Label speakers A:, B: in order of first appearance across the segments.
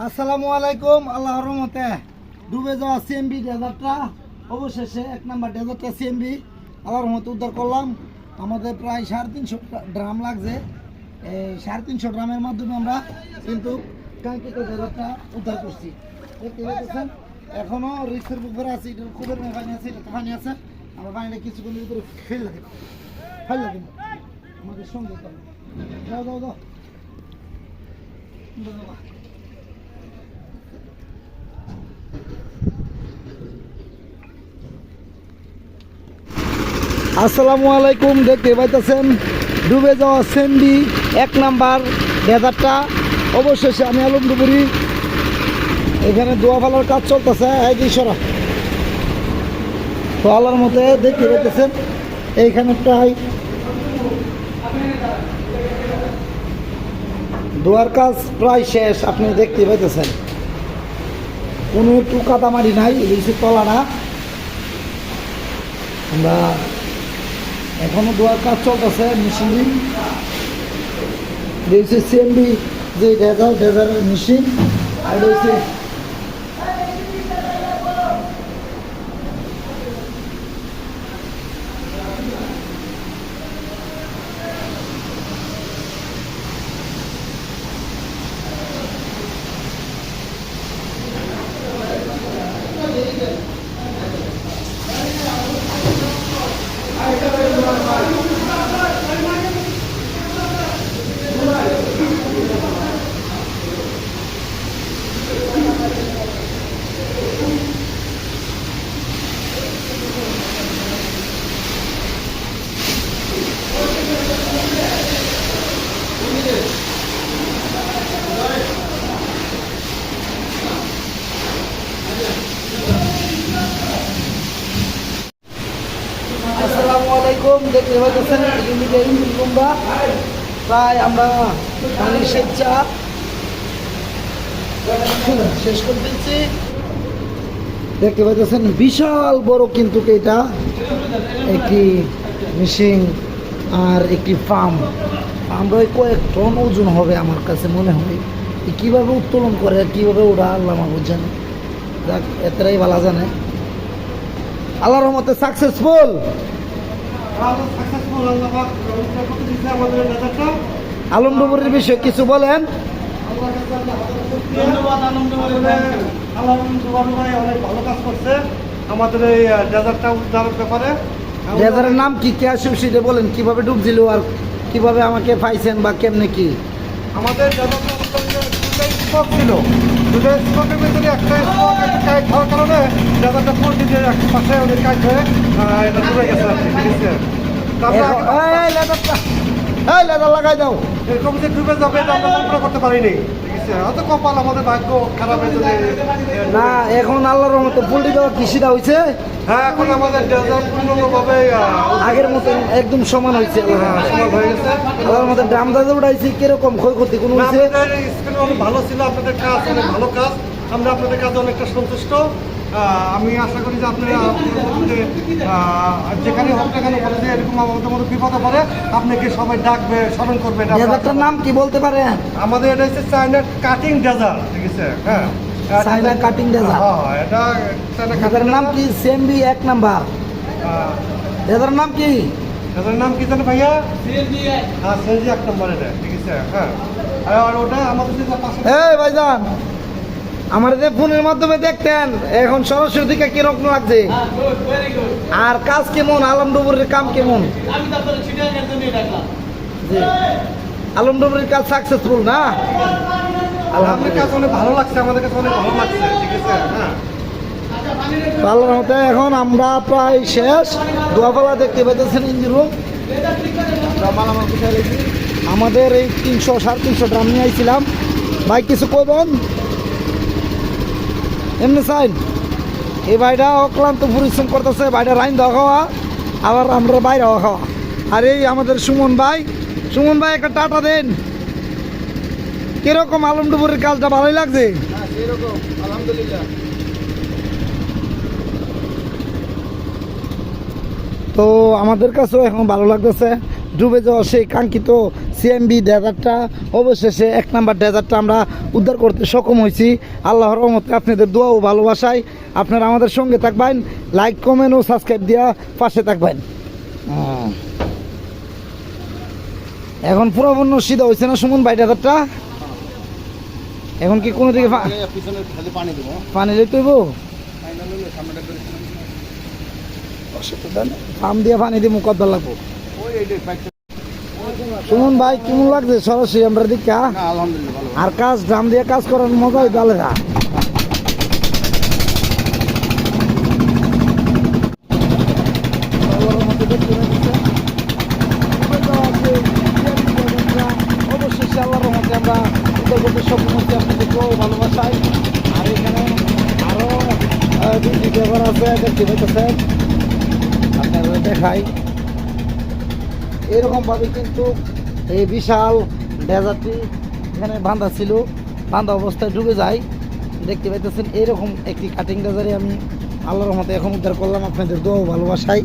A: আসসালামু আলাইকুম, আল্লাহর রহমতে। ডুবে যাওয়া সিএমবি ডেজার্টটা, অবশেষে এক নাম্বার ডেজার্টটা সিএমবি আল্লাহর রহমতে উদ্ধার করলাম। আমাদের প্রায় সাড়ে তিনশো ড্রাম লাগছে। সাড়ে তিনশো ড্রামের মাধ্যমে আমরা কিন্তু কাঙ্ক্ষিত ডেজার্টটা উদ্ধার করছি। দেখতে পাচ্ছেন, এখনও রিক্সের উপরে আছে, এটা খুবের পানি আছে, এটা পানি আছে। আমরা পানিটা কিছুক্ষণের ভিতরে ফেলে দেবো ফেলে দেবো। আমাদের সঙ্গে। যাও যাও যাও। আসসালামু আলাইকুম, দেখতে পাইতেছেন? ডুবে যাওয়া সেন্ডি, এক নাম্বার ডেজার্টটা। অবশেষে আমি আলমডুবুরি এখানে দোয়া ফালার কাজ চলতেছে। এক ইশরা। তো মতে দেখতে পাইতেছেন, এইখানে প্রায় দোয়ার কাজ প্রায় শেষ, আপনি দেখতে পাইতেছেন। কোনো একটু কাদামারি নাই বেশি তলা না। আমরা এখনও দোয়ার কাজ চলতেছে মেশিন রয়েছে সিএমবি যে ডেজার ডেজারের মেশিন আর রয়েছে আসসালামু আলাইকুম দেখতে পাচ্ছেন প্রায় আমরা স্বেচ্ছা শেষ করে দিচ্ছি। দেখতে পাচ্ছেন বিশাল বড় কিন্তু এটা একটি মেশিন আর একটি ফার্ম। আমরা কয়েক টন ওজন হবে আমার কাছে মনে হয়। কীভাবে উত্তোলন করে কীভাবে ওরা আল্লাহ মাহবুদ জানে। যাক, এতটাই ভালো জানে। আল্লাহর রহমতে সাকসেসফুল আলমডুবুরের বিষয়ে কিছু বলেন।
B: আমাদের এই ডেজার্টটা উদ্ধারের ব্যাপারে।
A: ডেজারের নাম কি? কে আসুন সেটা বলেন। কীভাবে ডুবছিল আর কীভাবে আমাকে পাইছেন বা কেমনে কি?
B: আমাদের ছিল। ভিতরে একটা একটা হওয়ার কারণে এক পাশে ওদের কাইট হয়ে এটা ডুবে গেছে ঠিক আছে তারপরে
A: এখন- এই লেদার লাগাই দাও।
B: এরকম যে ডুবে যাবে এটা আমরা কল্পনা করতে পারিনি। ঠিক আছে অত কপাল আমাদের ভাগ্য খারাপ হয়ে
A: না এখন আল্লাহর রহমতে পুলটি দেওয়া কৃষিটা হয়েছে?
B: হ্যাঁ এখন আমাদের পূর্ণভাবে
A: আগের মতন একদম সমান হয়েছে।
B: হ্যাঁ,
A: আল্লাহর মধ্যে ড্রাম দাদা উঠাইছি কীরকম ক্ষয়ক্ষতি কোনো হয়েছে?
B: অনেক ভালো ছিল আপনাদের কাজ অনেক ভালো কাজ। আমরা আপনাদের কাজে অনেকটা সন্তুষ্ট। আমি আশা করি যে আপনারা যেখানে হোক না কেন বলে যে এরকম আমাদের মধ্যে বিপদে পড়ে আপনাকে সবাই ডাকবে স্মরণ করবে। এটা আমরা-
A: নাম কি বলতে পারেন?
B: আমাদের এটা হচ্ছে চায়না কাটিং ডেজার ঠিক আছে? হ্যাঁ।
A: চায়না কাটিং ডেজার
B: হ্যাঁ এটা চায়না
A: নাম কি? সেমবি এক নাম্বার। ডেজারের নাম কি?
B: এটার নাম কি জানো ভাইয়া? হ্যাঁ সেলজি এক নম্বর এটা ঠিক আছে? হ্যাঁ। আর ওটা আমাদের পাশে
A: এই ভাইজান। আমার যে ফোনের মাধ্যমে দেখতেন এখন সরাসরি দিকে কীরকম লাগছে? আর কাজ কেমন? আলমডুবুরের কাম কেমন? আলম আলমডুবুরের কাজ সাকসেসফুল না?
B: আমাদের কাছে অনেক ভালো লাগছে আমাদের কাছে অনেক ভালো লাগছে ঠিক আছে? হ্যাঁ।
A: আল্লাহর মতে এখন আমরা প্রায় শেষ। দোয়াপালা দেখতে পেতেছেন ইঞ্জিন রুম আমাদের এই তিনশো সাড়ে তিনশো ড্রাম নিয়ে আইছিলাম। ভাই কিছু কইবেন? এমনি সাইন এই ভাইটা অক্লান্ত পরিশ্রম করতেছে ভাইটা রাইন দেওয়া খাওয়া আবার আমরা বাইরে খাওয়া। আর এই আমাদের সুমন ভাই সুমন ভাই একটা টাটা দেন। কীরকম আলমডুবুরের কাজটা ভালোই লাগছে? তো আমাদের কাছেও এখন ভালো লাগতেছে। ডুবে যাওয়া সেই কাঙ্ক্ষিত সিএমবি ডেজার্টটা অবশেষে এক নাম্বার ডেজার্টটা আমরা উদ্ধার করতে সক্ষম হয়েছি। আল্লাহর রহমতে আপনাদের দোয়া ও ভালোবাসায়। আপনারা আমাদের সঙ্গে থাকবেন লাইক কমেন্ট ও সাবস্ক্রাইব দিয়া পাশে থাকবেন। এখন পুরোপূর্ণ সিধা হয়েছে না সুমন ভাই ডেজার্টটা? এখন কি কোনো দিকে
B: পানি দেবো।
A: পানি লইতে হইব? পাম দিয়ে পানি দিয়ে মুখ লাগবো? সুমন ভাই, কেমন লাগছে? সরাসরি আমরা
B: ভালো
A: আর কাজ ড্রাম দিয়ে কাজ করার মজাই আলাদা। ভালোবাসাই। আর এখানে ব্যবহার আছে দেখাই। এরকমভাবে কিন্তু এই বিশাল ডেজার্টটি এখানে বাঁধা ছিল। বাঁধা অবস্থায় ঢুকে যায়। দেখতে পাইতেছেন, এরকম একটি কাটিং ডেজারে আমি আল্লাহর মতো এখন উদ্ধার করলাম। আপনাদের দোয়া ভালোবাসায়।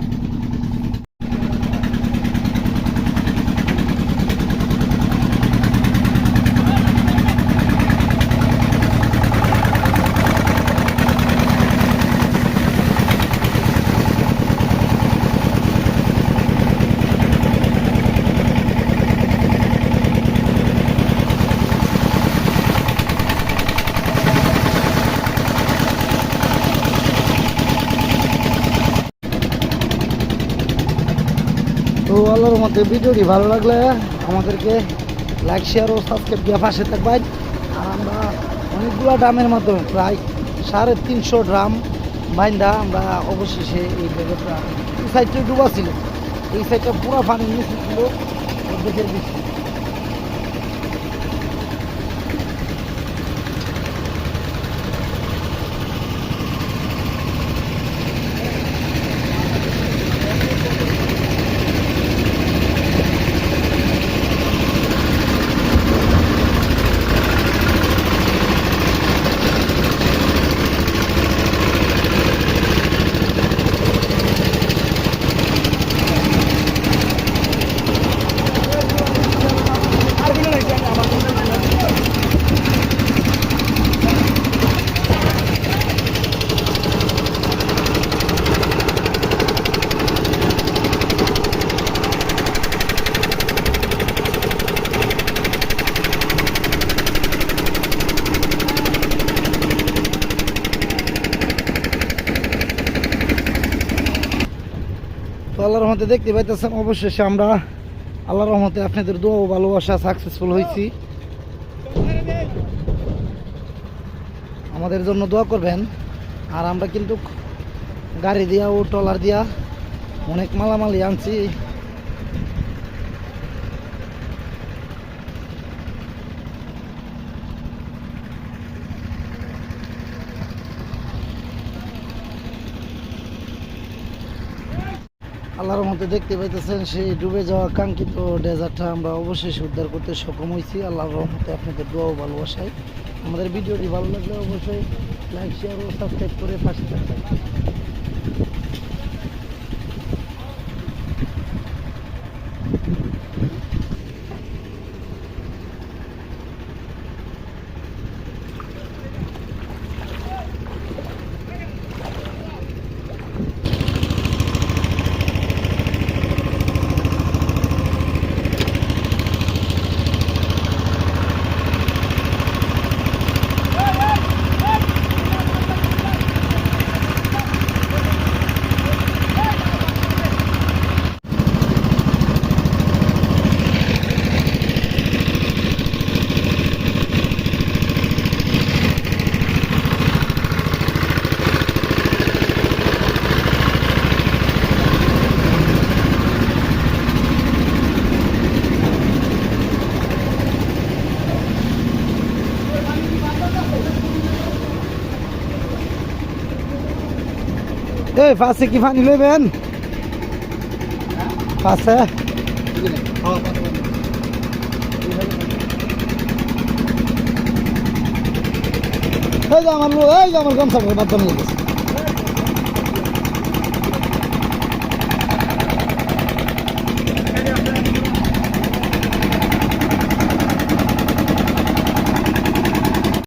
A: আল্লাহর মতে ভিডিওটি ভালো লাগলে আমাদেরকে লাইক শেয়ার ও সাবস্ক্রাইব দিয়ে পাশে থাকবেন। আর আমরা অনেকগুলো ড্রামের মাধ্যমে, প্রায় সাড়ে তিনশো ড্রাম বাইন্দা আমরা অবশেষে এই ব্যাগটা এই সাইডটা ডুবা ছিল এই সাইডটা পুরো পানি নিচে ছিল বেশি। তো আল্লাহ রহমতে দেখতে পাইতেছেন, অবশেষে আমরা আল্লাহ রহমতে আপনাদের দোয়া ভালোবাসা সাকসেসফুল হয়েছি আমাদের জন্য দোয়া করবেন। আর আমরা কিন্তু গাড়ি দিয়া ও ট্রলার দিয়া অনেক মালামালি আনছি। আল্লাহর মধ্যে দেখতে পাইতেছেন, সেই ডুবে যাওয়া কাঙ্ক্ষিত ডেজার্টটা আমরা অবশেষে উদ্ধার করতে সক্ষম হয়েছি। আল্লাহর রহমতে আপনাদের দোয়াও ভালোবাসাই আমাদের ভিডিওটি ভালো লাগলে অবশ্যই লাইক শেয়ার ও সাবস্ক্রাইব করে পাশে থাকবেন। এই, পাশে কি পানি লইবেন? পাশে। এই যে আমার এই যে আমার গামছা বাদ বানিয়ে গেছে।